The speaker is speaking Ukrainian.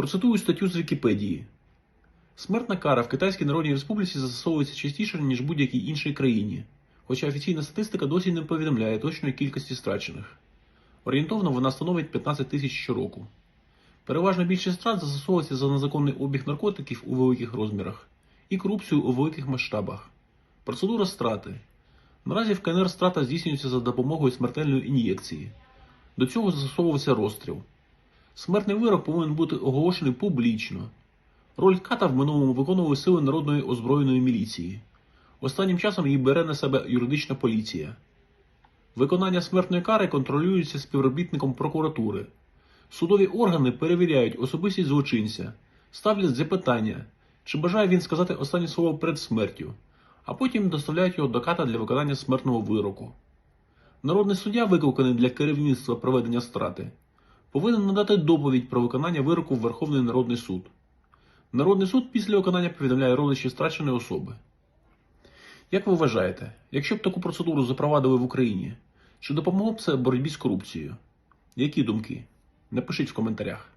Процитую статтю з Вікіпедії. Смертна кара в Китайській Народній Республіці застосовується частіше, ніж в будь-якій іншій країні, хоча офіційна статистика досі не повідомляє точної кількості страчених. Орієнтовно вона становить 15 тисяч щороку. Переважно більшість страт застосовується за незаконний обіг наркотиків у великих розмірах і корупцію у великих масштабах. Процедура страти. Наразі в КНР страта здійснюється за допомогою смертельної ін'єкції. До цього застосовувався розстріл. Смертний вирок повинен бути оголошений публічно. Роль ката в минулому виконували сили народної озброєної міліції. Останнім часом її бере на себе юридична поліція. Виконання смертної кари контролюється співробітником прокуратури. Судові органи перевіряють особистість злочинця, ставлять запитання, чи бажає він сказати останнє слово перед смертю, а потім доставляють його до ката для виконання смертного вироку. Народний суддя, викликаний для керівництва проведення страти, повинен надати доповідь про виконання вироку в Верховний Народний суд. Народний суд після виконання повідомляє родичі страченої особи. Як ви вважаєте, якщо б таку процедуру запровадили в Україні, чи допомогло б це боротьбі з корупцією? Які думки? Напишіть в коментарях.